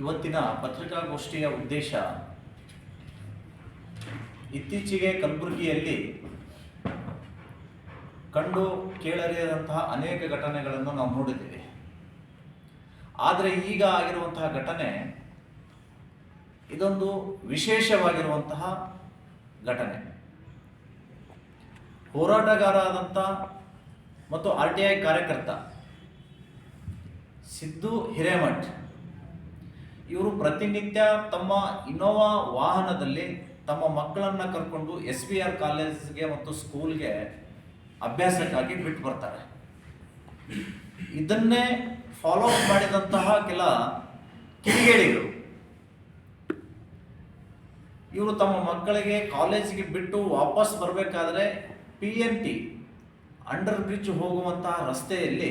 ಇವತ್ತಿನ ಪತ್ರಿಕಾಗೋಷ್ಠಿಯ ಉದ್ದೇಶ ಇತ್ತೀಚೆಗೆ ಕಲಬುರಗಿಯಲ್ಲಿ ಕಂಡು ಕೇಳರಿಯದಂತಹ ಅನೇಕ ಘಟನೆಗಳನ್ನು ನಾವು ನೋಡಿದ್ದೇವೆ. ಆದರೆ ಈಗ ಆಗಿರುವಂತಹ ಘಟನೆ ಇದೊಂದು ವಿಶೇಷವಾಗಿರುವಂತಹ ಘಟನೆ. ಹೋರಾಟಗಾರ ಆದಂಥ ಮತ್ತು ಆರ್ ಟಿ ಐ ಕಾರ್ಯಕರ್ತ ಸಿದ್ದು ಹಿರೇಮಠ್ ಇವರು ಪ್ರತಿನಿತ್ಯ ತಮ್ಮ ಇನೋವಾ ವಾಹನದಲ್ಲಿ ತಮ್ಮ ಮಕ್ಕಳನ್ನ ಕರ್ಕೊಂಡು ಎಸ್ ವಿ ಆರ್ ಕಾಲೇಜ್ಗೆ ಮತ್ತು ಸ್ಕೂಲ್ಗೆ ಅಭ್ಯಾಸಕ್ಕಾಗಿ ಬಿಟ್ಟು ಬರ್ತಾರೆ. ಇದನ್ನೇ ಫಾಲೋ ಅಪ್ ಮಾಡಿದಂತಹ ಕೆಲ ಕಿಡಿಗೇಡಿಗಳು. ಇವರು ತಮ್ಮ ಮಕ್ಕಳಿಗೆ ಕಾಲೇಜಿಗೆ ಬಿಟ್ಟು ವಾಪಸ್ ಬರಬೇಕಾದ್ರೆ P N T under bridge ಹೋಗುವಂತಹ ರಸ್ತೆಯಲ್ಲಿ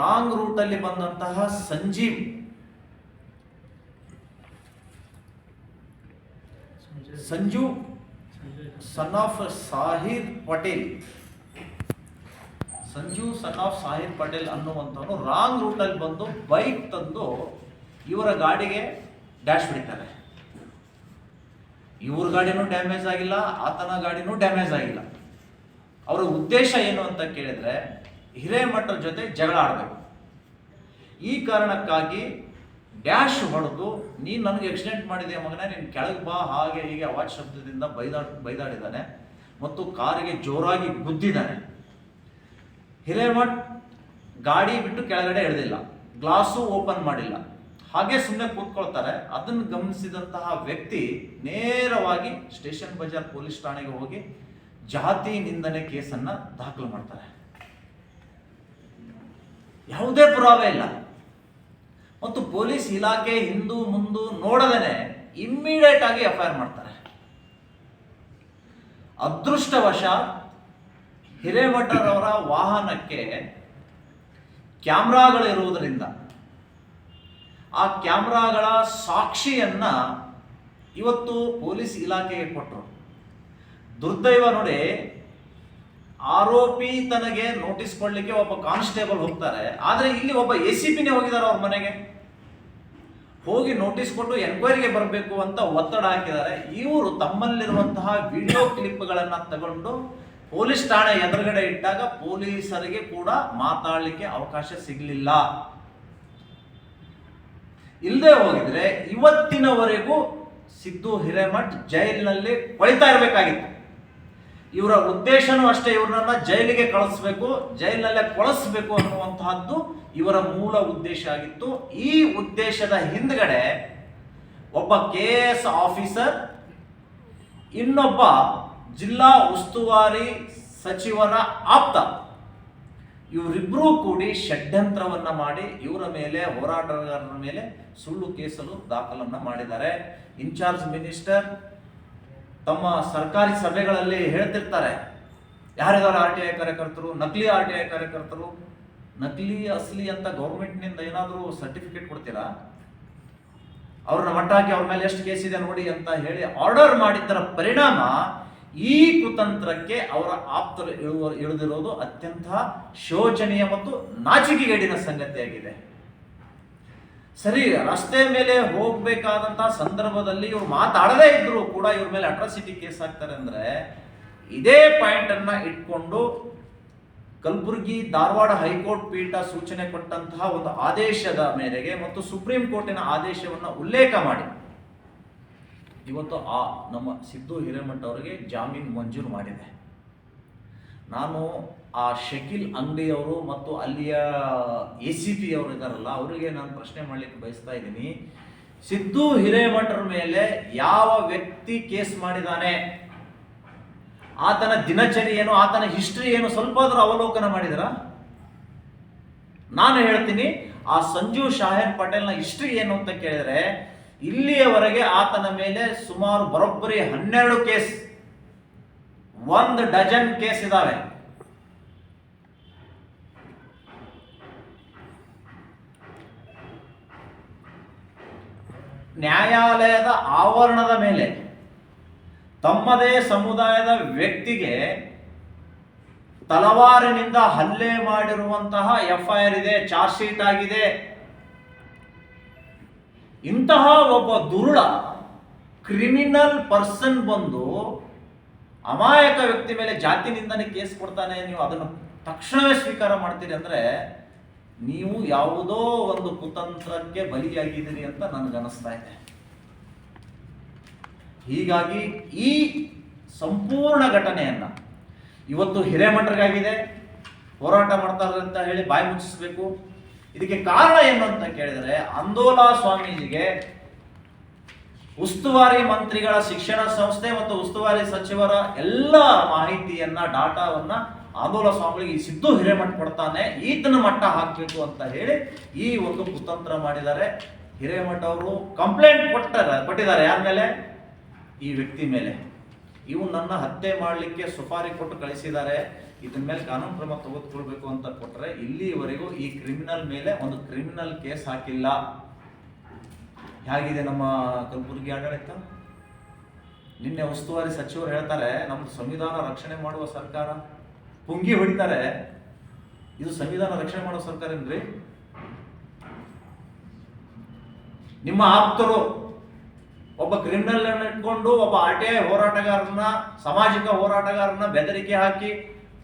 ರಾಂಗ್ ರೂಟಲ್ಲಿ ಬಂದಂತಹ Sanjeev Sanju son of Sahir Patel. Sanju son of Sahir Patel ಅನ್ನುವಂಥವನು wrong ರೂಟಲ್ಲಿ ಬಂದು ಬೈಕ್ ತಂದು ಇವರ ಗಾಡಿಗೆ ಡ್ಯಾಶ್ ಹೊಡಿತಾರೆ. ಇವ್ರ ಗಾಡಿನೂ ಡ್ಯಾಮೇಜ್ ಆಗಿಲ್ಲ, ಆತನ ಗಾಡಿನೂ ಡ್ಯಾಮೇಜ್ ಆಗಿಲ್ಲ. ಅವರ ಉದ್ದೇಶ ಏನು ಅಂತ ಕೇಳಿದ್ರೆ ಹಿರೇಮಠರ ಜೊತೆ ಜಗಳ ಆಡಬೇಕು. ಈ ಕಾರಣಕ್ಕಾಗಿ ಡ್ಯಾಶ್ ಹೊಡೆದು, ನೀನು ನನಗೆ ಆಕ್ಸಿಡೆಂಟ್ ಮಾಡಿದೆ ಮಗನೇ, ನೀನು ಕೆಳಗೆ ಬಾ, ಹಾಗೆ ಹೀಗೆ ಅವಾಜ್ ಶಬ್ದದಿಂದ ಬೈದಾಡ್ ಬೈದಾಡಿದ್ದಾನೆ ಮತ್ತು ಕಾರಿಗೆ ಜೋರಾಗಿ ಗುದ್ದಿದ್ದಾನೆ ಹಿರೇಮಠ್ ಗಾಡಿ ಬಿಟ್ಟು ಕೆಳಗಡೆ ಎಳೆದಿಲ್ಲ. ಗ್ಲಾಸು ಓಪನ್ ಮಾಡಿಲ್ಲ. ಹಾಗೆ ಸುಮ್ಮನೆ ಕೂತ್ಕೊಳ್ತಾರೆ. ಅದನ್ನು ಗಮನಿಸಿದಂತಹ ವ್ಯಕ್ತಿ ನೇರವಾಗಿ ಸ್ಟೇಷನ್ ಬಜಾರ್ ಪೊಲೀಸ್ ಠಾಣೆಗೆ ಹೋಗಿ ಜಾತಿ ನಿಂದನೆ ಕೇಸನ್ನ ದಾಖಲು ಮಾಡ್ತಾರೆ. ಯಾವುದೇ ಪುರಾವೆ ಇಲ್ಲ. ಮತ್ತು ಪೊಲೀಸ್ ಇಲಾಖೆ ಹಿಂದು ಮುಂದು ನೋಡದೇನೆ ಇಮ್ಮಿಡಿಯೇಟ್ ಆಗಿ ಎಫ್ ಐ ಮಾಡ್ತಾರೆ. ಅದೃಷ್ಟವಶ ಹಿರೇಮಠರವರ ವಾಹನಕ್ಕೆ ಕ್ಯಾಮ್ರಾಗಳಿರುವುದರಿಂದ ಆ ಕ್ಯಾಮ್ರಾಗಳ ಸಾಕ್ಷಿಯನ್ನ ಇವತ್ತು ಪೊಲೀಸ್ ಇಲಾಖೆಗೆ ಕೊಟ್ಟರು ದುರ್ದೈವ ನೋಡಿ ಆರೋಪಿ ತನಗೆ ನೋಟಿಸ್ ಕೊಡ್ಲಿಕ್ಕೆ ಒಬ್ಬ ಕಾನ್ಸ್ಟೇಬಲ್ ಹೋಗ್ತಾರೆ. ಆದ್ರೆ ಇಲ್ಲಿ ಒಬ್ಬ ಎ ಸಿ ಪಿನೇ ಹೋಗಿದ್ದಾರೆ ಅವ್ರ ಮನೆಗೆ. ಹೋಗಿ ನೋಟಿಸ್ ಕೊಟ್ಟು ಎನ್ಕ್ವೈರಿಗೆ ಬರಬೇಕು ಅಂತ ಒತ್ತಡ ಹಾಕಿದ್ದಾರೆ. ಇವರು ತಮ್ಮಲ್ಲಿರುವಂತಹ ವಿಡಿಯೋ ಕ್ಲಿಪ್ಗಳನ್ನು ತಗೊಂಡು ಪೊಲೀಸ್ ಠಾಣೆ ಎದುರುಗಡೆ ಇಟ್ಟಾಗ ಪೊಲೀಸರಿಗೆ ಕೂಡ ಮಾತಾಡಲಿಕ್ಕೆ ಅವಕಾಶ ಸಿಗಲಿಲ್ಲ. ಇಲ್ಲದೆ ಹೋಗಿದ್ರೆ ಇವತ್ತಿನವರೆಗೂ ಸಿದ್ದು ಹಿರೇಮಠ್ ಜೈಲಿನಲ್ಲಿ ಕೊಳಿತಾ ಇರಬೇಕಾಗಿತ್ತು. ಇವರ ಉದ್ದೇಶನೂ ಅಷ್ಟೇ ಇವ್ರನ್ನ ಜೈಲಿಗೆ ಕಳಿಸ್ಬೇಕು ಜೈಲಿನಲ್ಲೇ ಕೊಳಿಸ್ಬೇಕು ಅನ್ನುವಂತಹದ್ದು ಇವರ ಮೂಲ ಉದ್ದೇಶ ಆಗಿತ್ತು. ಈ ಉದ್ದೇಶದ ಹಿಂದ್ಗಡೆ ಒಬ್ಬ ಕೆ ಎಸ್ ಆಫೀಸರ್, ಇನ್ನೊಬ್ಬ ಜಿಲ್ಲಾ ಉಸ್ತುವಾರಿ ಸಚಿವರ ಆಪ್ತ ಇವರಿಬ್ಬರೂ ಕೂಡಿ ಷಡ್ಯಂತ್ರವನ್ನ ಮಾಡಿ ಇವರ ಮೇಲೆ, ಹೋರಾಟಗಾರರ ಮೇಲೆ ಸುಳ್ಳು ಕೇಸಲು ದಾಖಲನ್ನ ಮಾಡಿದ್ದಾರೆ. ಇನ್ಚಾರ್ಜ್ ಮಿನಿಸ್ಟರ್ ತಮ್ಮ ಸರ್ಕಾರಿ ಸಭೆಗಳಲ್ಲಿ ಹೇಳ್ತಿರ್ತಾರೆ. ಯಾರ್ಯಾರು ಆರ್ ಟಿ ಐ ಕಾರ್ಯಕರ್ತರು, ನಕಲಿ ಆರ್ ಟಿ ಐ ಕಾರ್ಯಕರ್ತರು, ನಕಲಿ, ಅಸಲಿ ಅಂತ ಗೌರ್ಮೆಂಟ್ನಿಂದ ಏನಾದರೂ ಸರ್ಟಿಫಿಕೇಟ್ ಕೊಡ್ತೀರಾ? ಅವ್ರನ್ನ ಮಟ್ಟ ಹಾಕಿ ಅವ್ರ ಮೇಲೆ ಎಷ್ಟು ಕೇಸ್ ಇದೆ ನೋಡಿ ಅಂತ ಹೇಳಿ ಆರ್ಡರ್ ಮಾಡಿದ್ದರ ಪರಿಣಾಮ ಈ ಕುತಂತ್ರಕ್ಕೆ ಅವರ ಆಪ್ತರು ಇಳುವ, ಇಳಿದಿರೋದು ಅತ್ಯಂತ ಶೋಚನೀಯ ಮತ್ತು ನಾಚಿಕೆಗೇಡಿನ ಸಂಗತಿಯಾಗಿದೆ. ಸರಿ, ರಸ್ತೆ ಮೇಲೆ ಹೋಗ್ಬೇಕಾದಂತಹ ಸಂದರ್ಭದಲ್ಲಿ ಇವ್ರು ಮಾತಾಡದೇ ಇದ್ರು ಕೂಡ ಇವ್ರ ಮೇಲೆ ಅಟ್ರಾಸಿಟಿ ಕೇಸ್ ಆಗ್ತಾರೆ ಅಂದ್ರೆ, ಇದೇ ಪಾಯಿಂಟ್ ಅನ್ನ ಇಟ್ಕೊಂಡು ಕಲಬುರಗಿ ಧಾರವಾಡ ಹೈಕೋರ್ಟ್ ಪೀಠ ಸೂಚನೆ ಕೊಟ್ಟಂತಹ ಒಂದು ಆದೇಶದ ಮೇರೆಗೆ ಮತ್ತು ಸುಪ್ರೀಂ ಕೋರ್ಟಿನ ಆದೇಶವನ್ನು ಉಲ್ಲೇಖ ಮಾಡಿ. ಇವತ್ತು ಆ ನಮ್ಮ ಸಿದ್ದು ಹಿರೇಮಠ ಅವರಿಗೆ ಜಾಮೀನು ಮಂಜೂರು ಮಾಡಿದೆ. ನಾನು ಆ ಶಕೀಲ್ ಅಂಗಡಿಯವರು ಮತ್ತು ಅಲ್ಲಿಯ ಎ ಸಿ ಪಿ ಅವರು ಇದ್ದಾರಲ್ಲ, ಅವರಿಗೆ ನಾನು ಪ್ರಶ್ನೆ ಮಾಡಲಿಕ್ಕೆ ಬಯಸ್ತಾ ಇದ್ದೀನಿ. ಸಿದ್ದು ಹಿರೇಮಠರ ಮೇಲೆ ಯಾವ ವ್ಯಕ್ತಿ ಕೇಸ್ ಮಾಡಿದಾನೆ ಆತನ ದಿನಚರಿ ಏನು, ಆತನ ಹಿಸ್ಟ್ರಿ ಏನು ಸ್ವಲ್ಪ ಆದ್ರೂ ಅವಲೋಕನ ಮಾಡಿದರ? ನಾನು ಹೇಳ್ತೀನಿ, ಆ ಸಂಜು ಶಾಹೇನ್ ಪಟೇಲ್ನ ಹಿಸ್ಟ್ರಿ ಏನು ಅಂತ ಕೇಳಿದರೆ, ಇಲ್ಲಿಯವರೆಗೆ ಆತನ ಮೇಲೆ ಸುಮಾರು ಬರೋಬ್ಬರಿ ಹನ್ನೆರಡು ಕೇಸ್, ಒಂದು ಡಜನ್ ಕೇಸ್ ಇದಾವೆ. ನ್ಯಾಯಾಲಯದ ಆವರಣದ ಮೇಲೆ ತಮ್ಮದೇ ಸಮುದಾಯದ ವ್ಯಕ್ತಿಗೆ ತಲವಾರಿನಿಂದ ಹಲ್ಲೆ ಮಾಡಿರುವಂತಹ ಎಫ್ ಐ ಆರ್ ಇದೆ, ಚಾರ್ಜ್ ಶೀಟ್ ಆಗಿದೆ. ಇಂತಹ ಒಬ್ಬ ದುರುಳ ಕ್ರಿಮಿನಲ್ ಪರ್ಸನ್ ಬಂದು ಅಮಾಯಕ ವ್ಯಕ್ತಿ ಮೇಲೆ ಜಾತಿ ನಿಂದನೆ ಕೇಸ್ ಕೊಡ್ತಾನೆ, ನೀವು ಅದನ್ನು ತಕ್ಷಣವೇ ಸ್ವೀಕಾರ ಮಾಡ್ತೀರಿ ಅಂದ್ರೆ ನೀವು ಯಾವುದೋ ಒಂದು ಕುತಂತ್ರಕ್ಕೆ ಬಲಿಯಾಗಿದ್ದೀರಿ ಅಂತ ನನಗನ್ನಿಸ್ತಾ ಇದೆ. ಹೀಗಾಗಿ ಈ ಸಂಪೂರ್ಣ ಘಟನೆಯನ್ನ ಇವತ್ತು ಹಿರೇಮಠರಿಗಾಗಿದೆ, ಹೋರಾಟ ಮಾಡ್ತಾರೆ ಅಂತ ಹೇಳಿ ಬಾಯಿ ಮುಚ್ಚಿಸ್ಬೇಕು. ಇದಕ್ಕೆ ಕಾರಣ ಏನು ಅಂತ ಕೇಳಿದರೆ, ಅಂದೋಲಾ ಸ್ವಾಮೀಜಿಗೆ ಉಸ್ತುವಾರಿ ಮಂತ್ರಿಗಳ ಶಿಕ್ಷಣ ಸಂಸ್ಥೆ ಮತ್ತು ಉಸ್ತುವಾರಿ ಸಚಿವರ ಎಲ್ಲ ಮಾಹಿತಿಯನ್ನ, ಡಾಟಾವನ್ನ ಆಂದೋಲ ಸ್ವಾಮಿಗಳಿಗೆ ಸಿದ್ದು ಹಿರೇಮಠ ಕೊಡ್ತಾನೆ, ಈತನ ಮಟ್ಟ ಹಾಕಬೇಕು ಅಂತ ಹೇಳಿ ಈ ಒಂದು ಕುತಂತ್ರ ಮಾಡಿದ್ದಾರೆ. ಹಿರೇಮಠ ಅವರು ಕಂಪ್ಲೇಂಟ್ ಕೊಟ್ಟಾರೆ, ಕೊಟ್ಟಿದ್ದಾರೆ ಯಾರ ಮೇಲೆ? ಈ ವ್ಯಕ್ತಿ ಮೇಲೆ. ಇವು ನನ್ನ ಹತ್ಯೆ ಮಾಡಲಿಕ್ಕೆ ಸುಪಾರಿ ಕೊಟ್ಟು ಕಳಿಸಿದ್ದಾರೆ. ಇದನ್ನ ಮೇಲೆ ಕಾನೂನು ಕ್ರಮ ತೆಗೆದುಕೊಳ್ಬೇಕು ಅಂತ ಕೊಟ್ಟರೆ ಇಲ್ಲಿವರೆಗೂ ಈ ಕ್ರಿಮಿನಲ್ ಮೇಲೆ ಒಂದು ಕ್ರಿಮಿನಲ್ ಕೇಸ್ ಹಾಕಿಲ್ಲ. ಹೇಗಿದೆ ನಮ್ಮ ಕಲಬುರಗಿ ಆಡಳಿತ? ನಿನ್ನೆ ಉಸ್ತುವಾರಿ ಸಚಿವರು ಹೇಳ್ತಾರೆ ನಮ್ಮ ಸಂವಿಧಾನ ರಕ್ಷಣೆ ಮಾಡುವ ಸರ್ಕಾರ. ಪುಂಗಿ ಹೊಡಿತಾರೆ. ಇದು ಸಂವಿಧಾನ ರಕ್ಷಣೆ ಮಾಡುವ ಸರ್ಕಾರ ಏನ್ರಿ? ನಿಮ್ಮ ಆಪ್ತರು ಒಬ್ಬ ಕ್ರಿಮಿನಲ್ ಇಟ್ಕೊಂಡು ಒಬ್ಬ ಆಟೆ ಹೋರಾಟಗಾರನ್ನ, ಸಾಮಾಜಿಕ ಹೋರಾಟಗಾರನ ಬೆದರಿಕೆ ಹಾಕಿ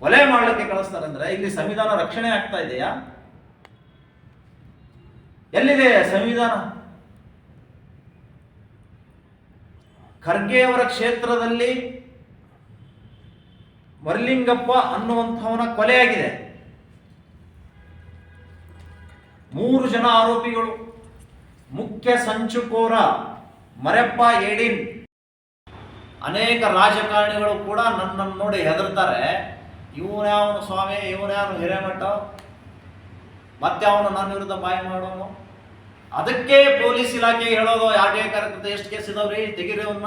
ಕೊಲೆ ಮಾಡಲಿಕ್ಕೆ ಕಳಿಸ್ತಾರೆ ಅಂದ್ರೆ ಇಲ್ಲಿ ಸಂವಿಧಾನ ರಕ್ಷಣೆ ಆಗ್ತಾ ಇದೆಯಾ? ಎಲ್ಲಿದೆ ಸಂವಿಧಾನ? ಖರ್ಗೆಯವರ ಕ್ಷೇತ್ರದಲ್ಲಿ ಮರ್ಲಿಂಗಪ್ಪ ಅನ್ನುವಂಥವನ ಕೊಲೆಯಾಗಿದೆ. ಮೂರು ಜನ ಆರೋಪಿಗಳು. ಮುಖ್ಯ ಸಂಚುಕೋರ ಮರೆಪ್ಪ, ಏಡಿನ್. ಅನೇಕ ರಾಜಕಾರಣಿಗಳು ಕೂಡ ನನ್ನನ್ನು ನೋಡಿ ಹೆದರ್ತಾರೆ. ಇವನ್ಯಾವನು ಸ್ವಾಮಿ ಇವನ್ಯಾವನು ಹಿರೇಮಠ? ಮತ್ತೆ ಅವನು ನನ್ನ ವಿರುದ್ಧ ಬಾಯಿ ಮಾಡೋನು? ಅದಕ್ಕೆ ಪೊಲೀಸ್ ಇಲಾಖೆ ಹೇಳೋದು, ಯಾಕೆ ಕರೆಕ್ಟ್ ಎಷ್ಟು ಕೇಸ್ ಇದಾವ್ರಿ ತೆಗೀರಿ ಅವನ್ನ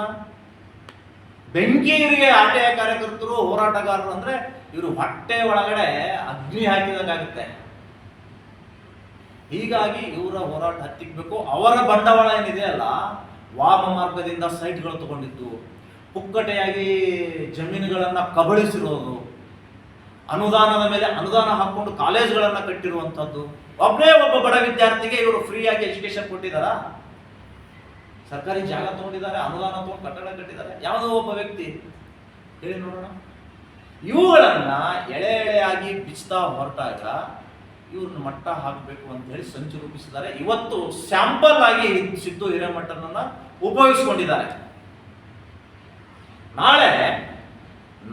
ಬೆಂಕಿಯವರಿಗೆ ಆಟೆಯ ಕಾರ್ಯಕರ್ತರು, ಹೋರಾಟಗಾರರು ಅಂದ್ರೆ ಇವರು ಹೊಟ್ಟೆ ಒಳಗಡೆ ಅಗ್ನಿ ಹಾಕಿದಾಗುತ್ತೆ ಹೀಗಾಗಿ ಇವರ ಹೋರಾಟ ಹತ್ತಿಕ್ಬೇಕು. ಅವರ ಬಂಡವಾಳ ಏನಿದೆಯಲ್ಲ ವಾಮ ಮಾರ್ಗದಿಂದ ಸೈಟ್ಗಳು ತಗೊಂಡಿದ್ದು. ಪುಕ್ಕಟೆಯಾಗಿ ಜಮೀನುಗಳನ್ನ ಕಬಳಿಸಿರೋದು. ಅನುದಾನದ ಮೇಲೆ ಅನುದಾನ ಹಾಕೊಂಡು ಕಾಲೇಜ್ಗಳನ್ನ ಕಟ್ಟಿರುವಂಥದ್ದು. ಒಬ್ಬನೇ ಒಬ್ಬ ಬಡ ವಿದ್ಯಾರ್ಥಿಗೆ ಇವರು ಫ್ರೀಯಾಗಿ ಎಜುಕೇಶನ್ ಕೊಟ್ಟಿದ್ದಾರ? ಸರ್ಕಾರಿ ಜಾಗ ತಗೊಂಡಿದ್ದಾರೆ, ಅನುದಾನ ತಗೊಂಡು ಕಟ್ಟಡ ಕಟ್ಟಿದ್ದಾರೆ. ಯಾವುದೋ ಒಬ್ಬ ವ್ಯಕ್ತಿ. ಹೇಳಿ ನೋಡೋಣ. ಇವುಗಳನ್ನ ಎಳೆ ಎಳೆಯಾಗಿ ಬಿಚ್ತಾ ಹೊರಟಾಗ ಇವ್ರನ್ನ ಮಟ್ಟ ಹಾಕಬೇಕು ಅಂತ ಹೇಳಿ ಸಂಚು ರೂಪಿಸಿದ್ದಾರೆ. ಇವತ್ತು ಸ್ಯಾಂಪಲ್ ಆಗಿ ಸಿದ್ದು ಹಿರೇಮಠನನ್ನ ಉಪಯೋಗಿಸ್ಕೊಂಡಿದ್ದಾರೆ. ನಾಳೆ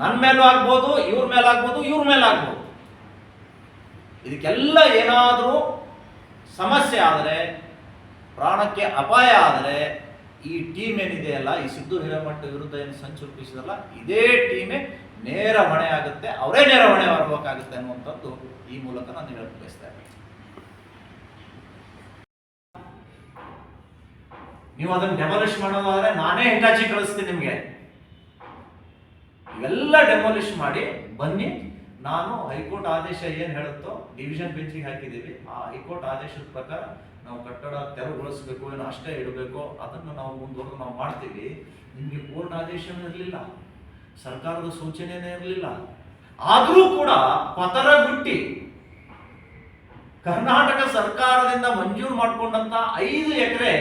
ನನ್ನ ಮೇಲೂ ಆಗ್ಬೋದು, ಇವ್ರ ಮೇಲಾಗ್ಬೋದು ಇವ್ರ ಮೇಲಾಗ್ಬೋದು ಇದಕ್ಕೆಲ್ಲ ಏನಾದರೂ ಸಮಸ್ಯೆ ಆದರೆ, ಪ್ರಾಣಕ್ಕೆ ಅಪಾಯ ಆದರೆ ಈ ಟೀಮ್ ಏನಿದೆಯಲ್ಲ ಈ ಸಿದ್ದು ಹಿರೇಮಠ ವಿರುದ್ಧ ಏನು ಸಂಚು ರೂಪಿಸಿದಲ್ಲ, ಇದೇ ಟೀಮೇ ನೇರ ಹೊಣೆ ಆಗುತ್ತೆ. ಅವರೇ ನೇರ ಹೊಣೆ ಬರಬೇಕಾಗುತ್ತೆ ಅನ್ನುವಂಥದ್ದು ಈ ಮೂಲಕ ನಾನು ಹೇಳಕ್ ಬಯಸ್ತಾ ನೀವು ಅದನ್ನು ಡೆಮಾಲಿಷ್ ಮಾಡೋದಾದ್ರೆ ನಾನೇ ಹಿಟಾಚಿ ಕಳಿಸ್ತೀನಿ ನಿಮಗೆ. ಇವೆಲ್ಲ ಡೆಮಾಲಿಷ್ ಮಾಡಿ ಬನ್ನಿ. ನಾನು ಹೈಕೋರ್ಟ್ ಆದೇಶ ಏನು ಹೇಳುತ್ತೋ ಡಿವಿಷನ್ ಬೆಂಚಿಗೆ ಹಾಕಿದ್ದೀವಿ. ಆ ಹೈಕೋರ್ಟ್ ಆದೇಶದ ಪ್ರಕಾರ ನಾವು ಕಟ್ಟಡ ತೆರವುಗೊಳಿಸಬೇಕು, ಏನು ಅಷ್ಟೇ ಇಡಬೇಕು, ಅದನ್ನು ನಾವು ಮುಂದುವರೆದು ನಾವು ಮಾಡ್ತೀವಿ. ನಿಮಗೆ ಕೋರ್ಟ್ ಆದೇಶನೂ ಇರಲಿಲ್ಲ, ಸರ್ಕಾರದ ಸೂಚನೆಯೇ ಇರಲಿಲ್ಲ. ಆದರೂ ಕೂಡ ಪತರ ಬಿಟ್ಟಿ ಕರ್ನಾಟಕ ಸರ್ಕಾರದಿಂದ ಮಂಜೂರು ಮಾಡಿಕೊಂಡಂತ ಐದು ಎಕರೆ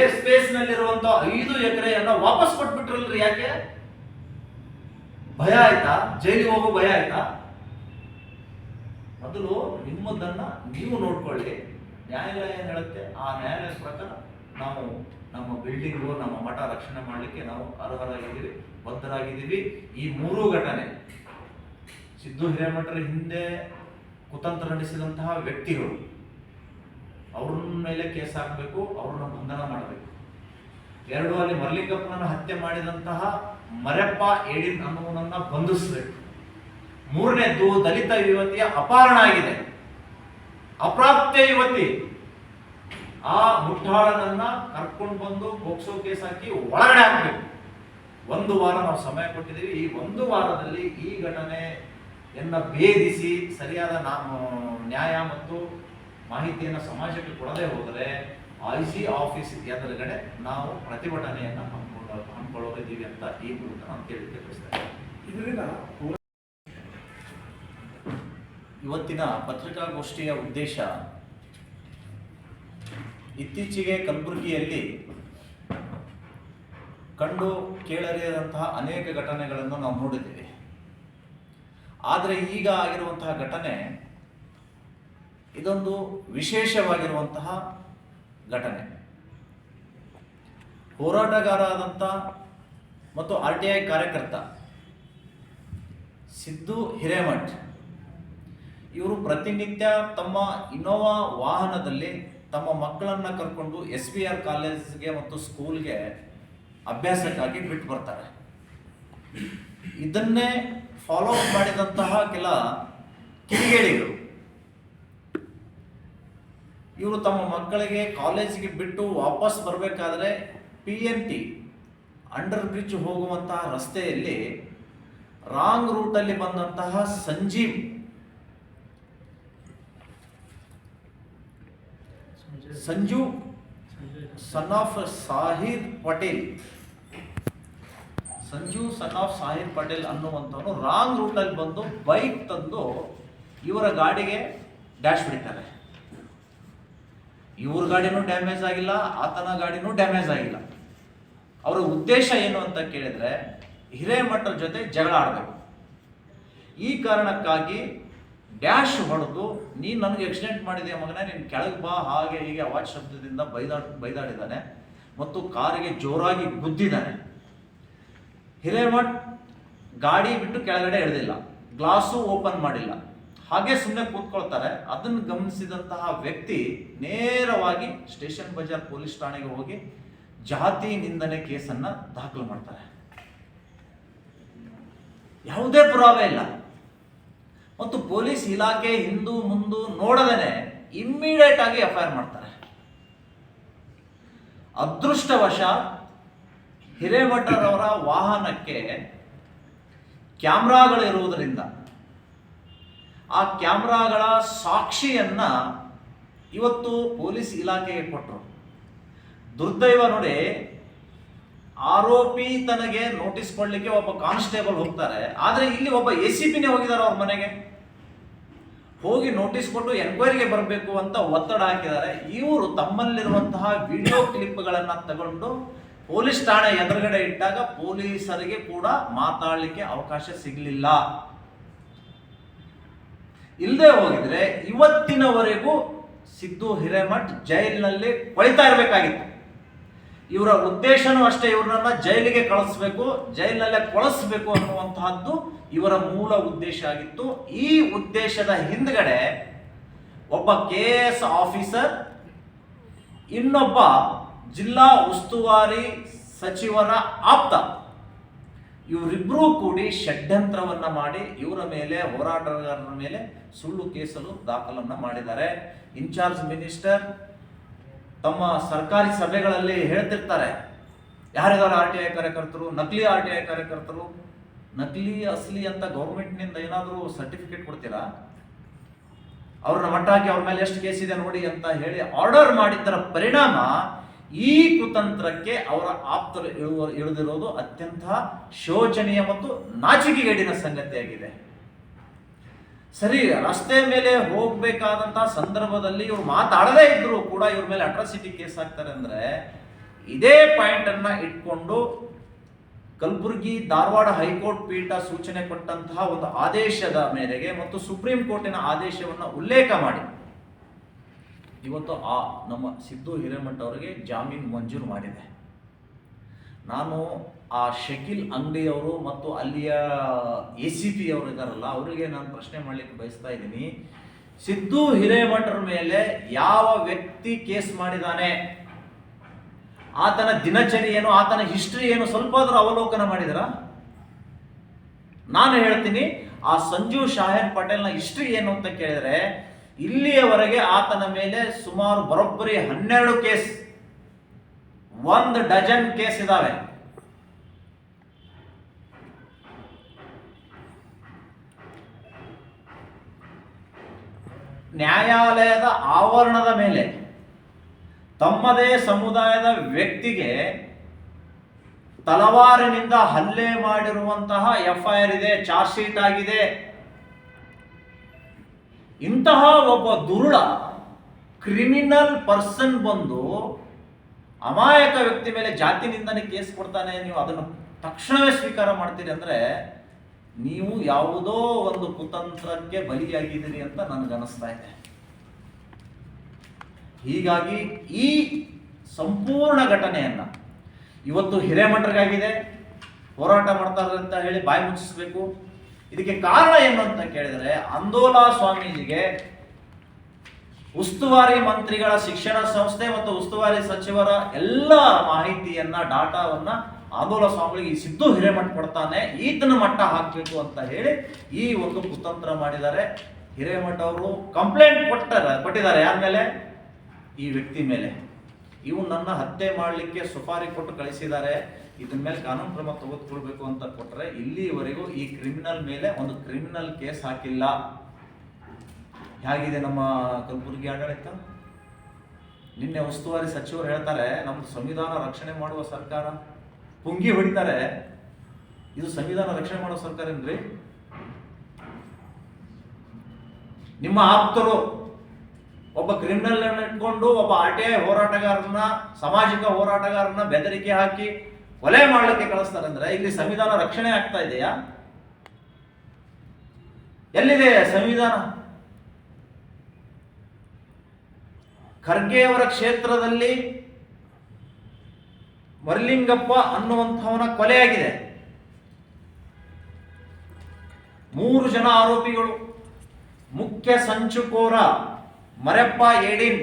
ಏರ್ ಸ್ಪೇಸ್ ನಲ್ಲಿರುವಂತಹ ಐದು ಎಕರೆಯನ್ನ ವಾಪಸ್ ಕೊಟ್ಬಿಟ್ರಲ್ರಿ ಯಾಕೆ? ಭಯ ಆಯ್ತಾ? ಜೈಲಿಗೆ ಹೋಗೋ ಭಯ ಆಯ್ತಾ? ಮೊದಲು ನಿಮ್ಮದನ್ನ ನೀವು ನೋಡ್ಕೊಳ್ಳಿ. ನ್ಯಾಯಾಲಯ ಏನ್ ಹೇಳುತ್ತೆ? ಆ ನ್ಯಾಯಾಲಯದ ಪ್ರಕಾರ ನಾವು ನಮ್ಮ ಬಿಲ್ಡಿಂಗು ನಮ್ಮ ಮಠ ರಕ್ಷಣೆ ಮಾಡಲಿಕ್ಕೆ ನಾವು ಅರ್ಹರಾಗಿದ್ದೀವಿ, ಬದ್ಧರಾಗಿದ್ದೀವಿ. ಈ ಮೂರೂ ಘಟನೆ, ಸಿದ್ದು ಹಿರೇಮಠರ ಹಿಂದೆ ಕುತಂತ್ರ ನಡೆಸಿದಂತಹ ವ್ಯಕ್ತಿಗಳು ಅವ್ರ ಮೇಲೆ ಕೇಸ್ ಹಾಕಬೇಕು, ಅವ್ರನ್ನ ಬಂಧನ ಮಾಡಬೇಕು. ಎರಡು ಅಲ್ಲಿ ಮರ್ಲಿಂಗಪ್ಪನನ್ನು ಹತ್ಯೆ ಮಾಡಿದಂತಹ ಮರೆಪ್ಪ ಏಡಿನ್ ಅನ್ನುವನನ್ನ ಬಂಧಿಸಬೇಕು ಮೂರನೇದ್ದು ದಲಿತ ಯುವತಿಯ ಅಪಹರಣ ಆಗಿದೆ. ಅಪ್ರಾಪ್ತ ಯುವತಿ ಆ ಮುಟ್ಟಾಳನನ್ನ ಕರ್ಕೊಂಡು ಬಂದು ಪೋಕ್ಸೋ ಕೇಸ್ ಹಾಕಿ ಒಳಗಡೆ ಹಾಕಬೇಕು. ಒಂದು ವಾರ ನಾವು ಸಮಯ ಕೊಟ್ಟಿದ್ದೀವಿ. ಈ ಒಂದು ವಾರದಲ್ಲಿ ಈ ಘಟನೆ ಘಟನೆಯನ್ನ ಭೇದಿಸಿ ಸರಿಯಾದ ನ್ಯಾಯ ಮತ್ತು ಮಾಹಿತಿಯನ್ನು ಸಮಾಜಕ್ಕೆ ಕೊಡದೆ ಹೋದರೆ ಐ ಸಿ ಆಫೀಸ್ ಎದುರುಗಡೆ ನಾವು ಪ್ರತಿಭಟನೆಯನ್ನ ಹಮ್ಮಿಕೊಳ್ಳೋದಿದ್ದೀವಿ ಅಂತ ಈ ಮೂಲಕ ನಾನು ಕೇಳಲಿಕ್ಕೆ ಬಯಸ್ತೇನೆ ಇದರಿಂದ ಇವತ್ತಿನ ಪತ್ರಿಕಾಗೋಷ್ಠಿಯ ಉದ್ದೇಶ ಇತ್ತೀಚೆಗೆ ಕಲಬುರಗಿಯಲ್ಲಿ ಕಂಡು ಕೇಳರಿಯದಂತಹ ಅನೇಕ ಘಟನೆಗಳನ್ನು ನಾವು ನೋಡಿದ್ದೇವೆ. ಆದರೆ ಈಗ ಆಗಿರುವಂತಹ ಘಟನೆ ಇದೊಂದು ವಿಶೇಷವಾಗಿರುವಂತಹ ಘಟನೆ. ಹೋರಾಟಗಾರ ಆದಂಥ ಮತ್ತು ಆರ್ ಟಿ ಐ ಕಾರ್ಯಕರ್ತ ಸಿದ್ದು ಹಿರೇಮಠ್, ಇವರು ಪ್ರತಿನಿತ್ಯ ತಮ್ಮ ಇನೋವಾ ವಾಹನದಲ್ಲಿ ತಮ್ಮ ಮಕ್ಕಳನ್ನ ಕರ್ಕೊಂಡು ಎಸ್ ಬಿ ಆರ್ ಕಾಲೇಜ್ಗೆ ಮತ್ತು ಸ್ಕೂಲ್ಗೆ ಅಭ್ಯಾಸಕ್ಕಾಗಿ ಬಿಟ್ಟು ಬರ್ತಾರೆ. ಇದನ್ನೇ ಫಾಲೋ ಅಪ್ ಮಾಡಿದಂತಹ ಕೆಲ ಕಿಡಿಗೇಡಿಗಳು. ಇವರು ತಮ್ಮ ಮಕ್ಕಳಿಗೆ ಕಾಲೇಜಿಗೆ ಬಿಟ್ಟು ವಾಪಸ್ ಬರಬೇಕಾದ್ರೆ P N T under bridge ಹೋಗುವಂತಹ ರಸ್ತೆಯಲ್ಲಿ ರಾಂಗ್ ರೂಟಲ್ಲಿ ಬಂದಂತಹ Sanjeev. Sanju son of Sahir Patel. Sanju son of Sahir Patel ಅನ್ನುವಂಥವನು wrong ರೂಟಲ್ಲಿ ಬಂದು ಬೈಕ್ ತಂದು ಇವರ ಗಾಡಿಗೆ ಡ್ಯಾಶ್ ಬಿಡ್ತಾರೆ ಇವ್ರ ಗಾಡಿನೂ ಡ್ಯಾಮೇಜ್ ಆಗಿಲ್ಲ, ಆತನ ಗಾಡಿನೂ ಡ್ಯಾಮೇಜ್ ಆಗಿಲ್ಲ. ಅವರ ಉದ್ದೇಶ ಏನು ಅಂತ ಕೇಳಿದ್ರೆ ಹಿರೇಮಠರ ಜೊತೆ ಜಗಳ ಆಡಬೇಕು. ಈ ಕಾರಣಕ್ಕಾಗಿ ಡ್ಯಾಶ್ ಹೊಡೆದು, ನೀನು ನನಗೆ ಆಕ್ಸಿಡೆಂಟ್ ಮಾಡಿದೆ ಮಗನೇ, ನೀನು ಕೆಳಗೆ ಬಾ, ಹಾಗೆ ಹೀಗೆ ಅವಾಜ್ ಶಬ್ದದಿಂದ ಬೈದಾಡ್ ಬೈದಾಡಿದ್ದಾನೆ ಮತ್ತು ಕಾರಿಗೆ ಜೋರಾಗಿ ಗುದ್ದಿದ್ದಾನೆ ಹಿರೇಮಠ್ ಗಾಡಿ ಬಿಟ್ಟು ಕೆಳಗಡೆ ಇಳಿದಿಲ್ಲ ಗ್ಲಾಸು ಓಪನ್ ಮಾಡಿಲ್ಲ. ಹಾಗೆ ಸುಮ್ಮನೆ ಕೂತ್ಕೊಳ್ತಾರೆ. ಅದನ್ನು ಗಮನಿಸಿದಂತಹ ವ್ಯಕ್ತಿ ನೇರವಾಗಿ ಸ್ಟೇಷನ್ ಬಜಾರ್ ಪೊಲೀಸ್ ಠಾಣೆಗೆ ಹೋಗಿ ಜಾತಿ ನಿಂದನೆ ಕೇಸನ್ನ ದಾಖಲು ಮಾಡ್ತಾರೆ. ಯಾವುದೇ ಪುರಾವೆ ಇಲ್ಲ. ಮತ್ತು ಪೊಲೀಸ್ ಇಲಾಖೆ ಹಿಂದು ಮುಂದು ನೋಡದೇನೆ ಇಮ್ಮಿಡಿಯೇಟ್ ಆಗಿ ಎಫ್ ಐ ಆರ್ ಮಾಡ್ತಾರೆ. ಅದೃಷ್ಟವಶ ಹಿರೇಮಠರವರ ವಾಹನಕ್ಕೆ ಕ್ಯಾಮ್ರಾಗಳಿರುವುದರಿಂದ ಆ ಕ್ಯಾಮ್ರಾಗಳ ಸಾಕ್ಷಿಯನ್ನ ಇವತ್ತು ಪೊಲೀಸ್ ಇಲಾಖೆಗೆ ಕೊಟ್ಟರು ದುರ್ದೈವ ನೋಡಿ ಆರೋಪಿ ತನಗೆ ನೋಟಿಸ್ ಕೊಡ್ಲಿಕ್ಕೆ ಒಬ್ಬ ಕಾನ್ಸ್ಟೇಬಲ್ ಹೋಗ್ತಾರೆ. ಆದರೆ ಇಲ್ಲಿ ಒಬ್ಬ ಎ ಸಿ ಪಿನೇ ಹೋಗಿದ್ದಾರೆ ಅವ್ರ ಮನೆಗೆ. ಹೋಗಿ ನೋಟಿಸ್ ಕೊಟ್ಟು ಎನ್ಕ್ವೈರಿಗೆ ಬರಬೇಕು ಅಂತ ಒತ್ತಡ ಹಾಕಿದ್ದಾರೆ. ಇವರು ತಮ್ಮಲ್ಲಿರುವಂತಹ ವಿಡಿಯೋ ಕ್ಲಿಪ್ಗಳನ್ನು ತಗೊಂಡು ಪೊಲೀಸ್ ಠಾಣೆ ಎದುರುಗಡೆ ಇಟ್ಟಾಗ ಪೊಲೀಸರಿಗೆ ಕೂಡ ಮಾತಾಡಲಿಕ್ಕೆ ಅವಕಾಶ ಸಿಗಲಿಲ್ಲ. ಇಲ್ಲದೆ ಹೋಗಿದ್ರೆ ಇವತ್ತಿನವರೆಗೂ ಸಿದ್ದು ಹಿರೇಮಠ್ ಜೈಲಿನಲ್ಲಿ ಕೊಳಿತಾ ಇರಬೇಕಾಗಿತ್ತು. ಇವರ ಉದ್ದೇಶನೂ ಅಷ್ಟೇ ಇವ್ರನ್ನ ಜೈಲಿಗೆ ಕಳಿಸ್ಬೇಕು, ಜೈಲಿನಲ್ಲೇ ಕೊಳಿಸ್ಬೇಕು ಅನ್ನುವಂತಹದ್ದು ಇವರ ಮೂಲ ಉದ್ದೇಶ ಆಗಿತ್ತು. ಈ ಉದ್ದೇಶದ ಹಿಂದ್ಗಡೆ ಒಬ್ಬ ಕೆ ಎಸ್ ಆಫೀಸರ್ ಇನ್ನೊಬ್ಬ ಜಿಲ್ಲಾ ಉಸ್ತುವಾರಿ ಸಚಿವನ ಆಪ್ತ ಇವರಿಬ್ಬರೂ ಕೂಡಿ ಷಡ್ಯಂತ್ರವನ್ನ ಮಾಡಿ ಇವರ ಮೇಲೆ, ಹೋರಾಟಗಾರರ ಮೇಲೆ ಸುಳ್ಳು ಕೇಸಲು ದಾಖಲನ್ನ ಮಾಡಿದ್ದಾರೆ. ಇನ್ಚಾರ್ಜ್ ಮಿನಿಸ್ಟರ್ ತಮ್ಮ ಸರ್ಕಾರಿ ಸಭೆಗಳಲ್ಲಿ ಹೇಳ್ತಿರ್ತಾರೆ. ಯಾರಿದ್ದಾರೆ ಆರ್ ಟಿ ಐ ಕಾರ್ಯಕರ್ತರು, ನಕಲಿ ಆರ್ ಟಿ ಐ ಕಾರ್ಯಕರ್ತರು, ನಕಲಿ, ಅಸಲಿ ಅಂತ ಗೌರ್ಮೆಂಟ್ನಿಂದ ಏನಾದರೂ ಸರ್ಟಿಫಿಕೇಟ್ ಕೊಡ್ತೀರಾ? ಅವ್ರನ್ನ ಮಟ್ಟ ಹಾಕಿ ಅವ್ರ ಮೇಲೆ ಎಷ್ಟು ಕೇಸ್ ಇದೆ ನೋಡಿ ಅಂತ ಹೇಳಿ ಆರ್ಡರ್ ಮಾಡಿದ್ದರ ಪರಿಣಾಮ ಈ ಕುತಂತ್ರಕ್ಕೆ ಅವರ ಆಪ್ತರು ಇಳುವ, ಇಳಿದಿರೋದು ಅತ್ಯಂತ ಶೋಚನೀಯ ಮತ್ತು ನಾಚಿಕೆಗೇಡಿನ ಸಂಗತಿಯಾಗಿದೆ. ಸರಿ, ರಸ್ತೆ ಮೇಲೆ ಹೋಗ್ಬೇಕಾದಂತಹ ಸಂದರ್ಭದಲ್ಲಿ ಇವ್ರು ಮಾತಾಡದೇ ಇದ್ರು ಕೂಡ ಇವ್ರ ಮೇಲೆ ಅಟ್ರಾಸಿಟಿ ಕೇಸ್ ಆಗ್ತಾರೆ ಅಂದ್ರೆ ಇದೇ ಪಾಯಿಂಟ್ ಅನ್ನ ಇಟ್ಕೊಂಡು ಕಲಬುರಗಿ ಧಾರವಾಡ ಹೈಕೋರ್ಟ್ ಪೀಠ ಸೂಚನೆ ಕೊಟ್ಟಂತಹ ಒಂದು ಆದೇಶದ ಮೇರೆಗೆ ಮತ್ತು ಸುಪ್ರೀಂ ಕೋರ್ಟಿನ ಆದೇಶವನ್ನು ಉಲ್ಲೇಖ ಮಾಡಿ. ಇವತ್ತು ಆ ನಮ್ಮ ಸಿದ್ದು ಹಿರೇಮಠ ಅವರಿಗೆ ಜಾಮೀನು ಮಂಜೂರು ಮಾಡಿದೆ. ನಾನು ಆ ಶಕೀಲ್ ಅಂಗಡಿಯವರು ಮತ್ತು ಅಲ್ಲಿಯ ಎ ಸಿ ಪಿ ಅವರು ಇದ್ದಾರಲ್ಲ, ಅವರಿಗೆ ನಾನು ಪ್ರಶ್ನೆ ಮಾಡಲಿಕ್ಕೆ ಬಯಸ್ತಾ ಇದ್ದೀನಿ. ಸಿದ್ದು ಹಿರೇಮಠರ ಮೇಲೆ ಯಾವ ವ್ಯಕ್ತಿ ಕೇಸ್ ಮಾಡಿದ್ದಾನೆ? ಆತನ ದಿನಚರಿ ಏನು ಆತನ ಹಿಸ್ಟ್ರಿ ಏನು ಸ್ವಲ್ಪ ಆದರೂ ಅವಲೋಕನ ಮಾಡಿದರ? ನಾನು ಹೇಳ್ತೀನಿ, ಆ ಸಂಜು ಶಾಹೇನ್ ಪಟೇಲ್ನ ಹಿಸ್ಟ್ರಿ ಏನು ಅಂತ ಕೇಳಿದ್ರೆ, ಇಲ್ಲಿಯವರೆಗೆ ಆತನ ಮೇಲೆ ಸುಮಾರು ಬರೋಬ್ಬರಿ ಹನ್ನೆರಡು ಕೇಸ್ ಒಂದು ಡಜನ್ ಕೇಸ್ ಇದಾವೆ. ನ್ಯಾಯಾಲಯದ ಆವರಣದ ಮೇಲೆ ತಮ್ಮದೇ ಸಮುದಾಯದ ವ್ಯಕ್ತಿಗೆ ತಲವಾರಿನಿಂದ ಹಲ್ಲೆ ಮಾಡಿರುವಂತಹ ಎಫ್ ಐ ಆರ್ ಇದೆ, ಚಾರ್ಜ್ ಶೀಟ್ ಆಗಿದೆ. ಇಂತಹ ಒಬ್ಬ ದುರುಳ ಕ್ರಿಮಿನಲ್ ಪರ್ಸನ್ ಬಂದು ಅಮಾಯಕ ವ್ಯಕ್ತಿ ಮೇಲೆ ಜಾತಿ ನಿಂದನೆ ಕೇಸ್ ಕೊಡ್ತಾನೆ, ನೀವು ಅದನ್ನು ತಕ್ಷಣವೇ ಸ್ವೀಕಾರ ಮಾಡ್ತೀರಿ ಅಂದ್ರೆ ನೀವು ಯಾವುದೋ ಒಂದು ಕುತಂತ್ರಕ್ಕೆ ಬಲಿಯಾಗಿದ್ದೀರಿ ಅಂತ ನನಗನ್ನಿಸ್ತಾ ಇದೆ. ಹೀಗಾಗಿ ಈ ಸಂಪೂರ್ಣ ಘಟನೆಯನ್ನ ಇವತ್ತು ಹಿರೇಮಠರಿಗಾಗಿದೆ, ಹೋರಾಟ ಮಾಡ್ತಾರೆ ಅಂತ ಹೇಳಿ ಬಾಯಿ ಮುಚ್ಚಿಸ್ಬೇಕು. ಇದಕ್ಕೆ ಕಾರಣ ಏನು ಅಂತ ಕೇಳಿದರೆ, ಅಂದೋಲಾ ಸ್ವಾಮೀಜಿಗೆ ಉಸ್ತುವಾರಿ ಮಂತ್ರಿಗಳ ಶಿಕ್ಷಣ ಸಂಸ್ಥೆ ಮತ್ತು ಉಸ್ತುವಾರಿ ಸಚಿವರ ಎಲ್ಲ ಮಾಹಿತಿಯನ್ನ, ಡಾಟಾವನ್ನ ಆಂದೋಲ ಸ್ವಾಮಿಗಳಿಗೆ ಸಿದ್ದು ಹಿರೇಮಠ ಕೊಡ್ತಾನೆ. ಈತನ ಮಟ್ಟ ಹಾಕಬೇಕು ಅಂತ ಹೇಳಿ ಈ ಒಂದು ಕುತಂತ್ರ ಮಾಡಿದ್ದಾರೆ. ಹಿರೇಮಠ ಅವರು ಕಂಪ್ಲೇಂಟ್ ಕೊಟ್ಟಾರೆ, ಕೊಟ್ಟಿದ್ದಾರೆ ಯಾರ ಮೇಲೆ? ಈ ವ್ಯಕ್ತಿ ಮೇಲೆ. ಇವು ನನ್ನ ಹತ್ಯೆ ಮಾಡಲಿಕ್ಕೆ ಸುಪಾರಿ ಕೊಟ್ಟು ಕಳಿಸಿದ್ದಾರೆ. ಇದನ್ನ ಮೇಲೆ ಕಾನೂನು ಕ್ರಮ ತೆಗೆದುಕೊಳ್ಬೇಕು ಅಂತ ಕೊಟ್ಟರೆ ಇಲ್ಲಿವರೆಗೂ ಈ ಕ್ರಿಮಿನಲ್ ಮೇಲೆ ಒಂದು ಕ್ರಿಮಿನಲ್ ಕೇಸ್ ಹಾಕಿಲ್ಲ. ಹೇಗಿದೆ ನಮ್ಮ ಕಲಬುರಗಿ ಆಡಳಿತ? ನಿನ್ನೆ ಉಸ್ತುವಾರಿ ಸಚಿವರು ಹೇಳ್ತಾರೆ, ನಮ್ಮ ಸಂವಿಧಾನ ರಕ್ಷಣೆ ಮಾಡುವ ಸರ್ಕಾರ ಪುಂಗಿ ಹೊಡಿತಾರೆ. ಇದು ಸಂವಿಧಾನ ರಕ್ಷಣೆ ಮಾಡುವ ಸರ್ಕಾರ ಏನ್ರಿ? ನಿಮ್ಮ ಆಪ್ತರು ಒಬ್ಬ ಕ್ರಿಮಿನಲ್ ಇಟ್ಕೊಂಡು ಒಬ್ಬ ಆರ್ ಟಿ ಐ ಹೋರಾಟಗಾರನ ಸಾಮಾಜಿಕ ಹೋರಾಟಗಾರನ್ನ ಬೆದರಿಕೆ ಹಾಕಿ ಕೊಲೆ ಮಾಡಲಿಕ್ಕೆ ಕಳಿಸ್ತಾರೆ ಅಂದ್ರೆ ಇಲ್ಲಿ ಸಂವಿಧಾನ ರಕ್ಷಣೆ ಆಗ್ತಾ ಇದೆಯಾ? ಎಲ್ಲಿದೆ ಸಂವಿಧಾನ? ಖರ್ಗೆ ಅವರ ಕ್ಷೇತ್ರದಲ್ಲಿ ಮರಲಿಂಗಪ್ಪ ಅನ್ನುವಂಥವನ ಕೊಲೆಯಾಗಿದೆ. ಮೂರು ಜನ ಆರೋಪಿಗಳು ಮುಖ್ಯ ಸಂಚುಕೋರ ಮರೆಪ್ಪ ಏಡಿನ್